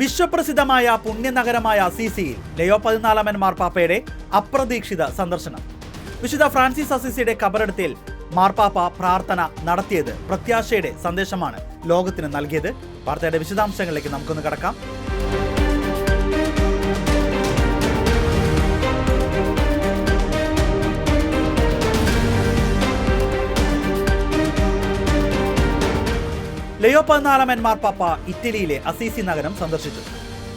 വിശ്വപ്രസിദ്ധമായ പുണ്യനഗരമായ അസീസിയിൽ ലയോ പതിനാലാമൻ മാർപ്പാപ്പയുടെ അപ്രതീക്ഷിത സന്ദർശനം. വിശുദ്ധ ഫ്രാൻസിസ് അസീസിയുടെ കബറടത്തിൽ മാർപ്പാപ്പ പ്രാർത്ഥന നടത്തിയത് പ്രത്യാശയുടെ സന്ദേശമാണ് ലോകത്തിന് നൽകിയത്. വാർത്തയുടെ വിശദാംശങ്ങളിലേക്ക് നമുക്കൊന്ന് കടക്കാം. ലയോ പതിനാലാമൻ മാർപ്പാപ്പ ഇറ്റലിയിലെ അസീസി നഗരം സന്ദർശിച്ചു.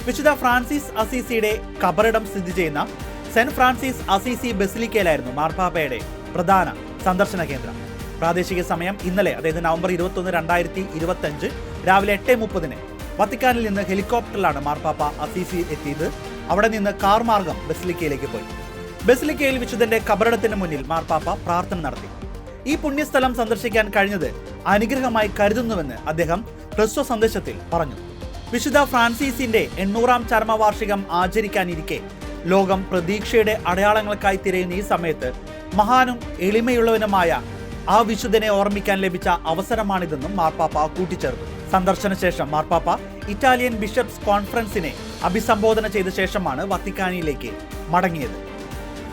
വിശുദ്ധ ഫ്രാൻസിസ് അസീസിയുടെ കബറിടം സ്ഥിതി ചെയ്യുന്ന സെന്റ് ഫ്രാൻസിസ് അസീസി ബസിലിക്കയിലായിരുന്നു മാർപ്പാപ്പയുടെ പ്രധാന സന്ദർശന കേന്ദ്രം. പ്രാദേശിക സമയം ഇന്നലെ അതായത് നവംബർ ഇരുപത്തൊന്ന് രണ്ടായിരത്തി ഇരുപത്തഞ്ച് രാവിലെ എട്ട് മുപ്പതിന് വത്തിക്കാനിൽ നിന്ന് ഹെലികോപ്റ്ററിലാണ് മാർപ്പാപ്പ അസീസി എത്തിയത്. അവിടെ നിന്ന് കാർ മാർഗം ബസിലിക്കയിലേക്ക് പോയി. ബസിലിക്കയിൽ വിശുദ്ധന്റെ കബറിടത്തിന് മുന്നിൽ മാർപ്പാപ്പ പ്രാർത്ഥന നടത്തി. ഈ പുണ്യസ്ഥലം സന്ദർശിക്കാൻ കഴിഞ്ഞത് അനുഗ്രഹമായി കരുതുന്നുവെന്ന് അദ്ദേഹം ഹ്രസ്വ സന്ദേശത്തിൽ പറഞ്ഞു. വിശുദ്ധ ഫ്രാൻസിസിന്റെ എണ്ണൂറാം ചരമവാർഷികം ആചരിക്കാനിരിക്കെ ലോകം പ്രതീക്ഷയുടെ അടയാളങ്ങൾക്കായി തിരയുന്ന ഈ സമയത്ത് മഹാനും എളിമയുള്ളവനുമായ ആ വിശുദ്ധനെ ഓർമ്മിക്കാൻ ലഭിച്ച അവസരമാണിതെന്നും മാർപ്പാപ്പ കൂട്ടിച്ചേർത്തു. സന്ദർശന ശേഷം മാർപ്പാപ്പ ഇറ്റാലിയൻ ബിഷപ്സ് കോൺഫറൻസിനെ അഭിസംബോധന ചെയ്ത ശേഷമാണ് വത്തിക്കാനിലേക്ക് മടങ്ങിയത്.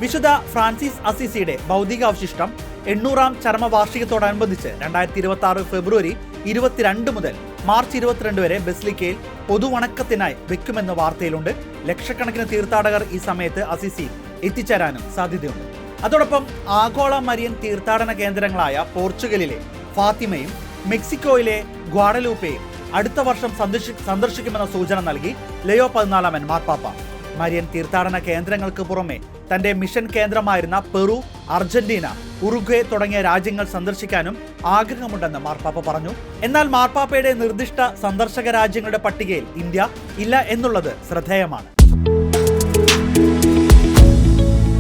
വിശുദ്ധ ഫ്രാൻസിസ് അസിസിയുടെ ഭൗതികാവശിഷ്ടം എണ്ണൂറാം ചരമവാർഷികത്തോടനുബന്ധിച്ച് രണ്ടായിരത്തി ഇരുപത്തി ആറ് ഫെബ്രുവരി ഇരുപത്തിരണ്ട് മുതൽ മാർച്ച് ഇരുപത്തിരണ്ട് വരെ ബസിലിക്കയിൽ പൊതുവണക്കത്തിനായി വെക്കുമെന്ന വാർത്തയിലുണ്ട്. ലക്ഷക്കണക്കിന് തീർത്ഥാടകർ ഈ സമയത്ത് അസിസി എത്തിച്ചേരാനും സാധ്യതയുണ്ട്. അതോടൊപ്പം ആഗോള മരിയൻ തീർത്ഥാടന കേന്ദ്രങ്ങളായ പോർച്ചുഗലിലെ ഫാത്തിമയും മെക്സിക്കോയിലെ ഗ്വാഡലൂപ്പയും അടുത്ത വർഷം സന്ദർശി സന്ദർശിക്കുമെന്ന സൂചന നൽകി ലയോ പതിനാലാമൻ മാർപ്പാപ്പ. മരിയൻ തീർത്ഥാടന കേന്ദ്രങ്ങൾക്ക് പുറമെ തന്റെ മിഷൻ കേന്ദ്രമായിരുന്ന പെറു അർജന്റീന ഉറുഗ്വേ തുടങ്ങിയ രാജ്യങ്ങൾ സന്ദർശിക്കാനും ആഗ്രഹമുണ്ടെന്ന് മാർപ്പാപ്പ പറഞ്ഞു. എന്നാൽ മാർപ്പാപ്പയുടെ നിർദ്ദിഷ്ട സന്ദർശക രാജ്യങ്ങളുടെ പട്ടികയിൽ ഇന്ത്യ ഇല്ല എന്നുള്ളത് ശ്രദ്ധേയമാണ്.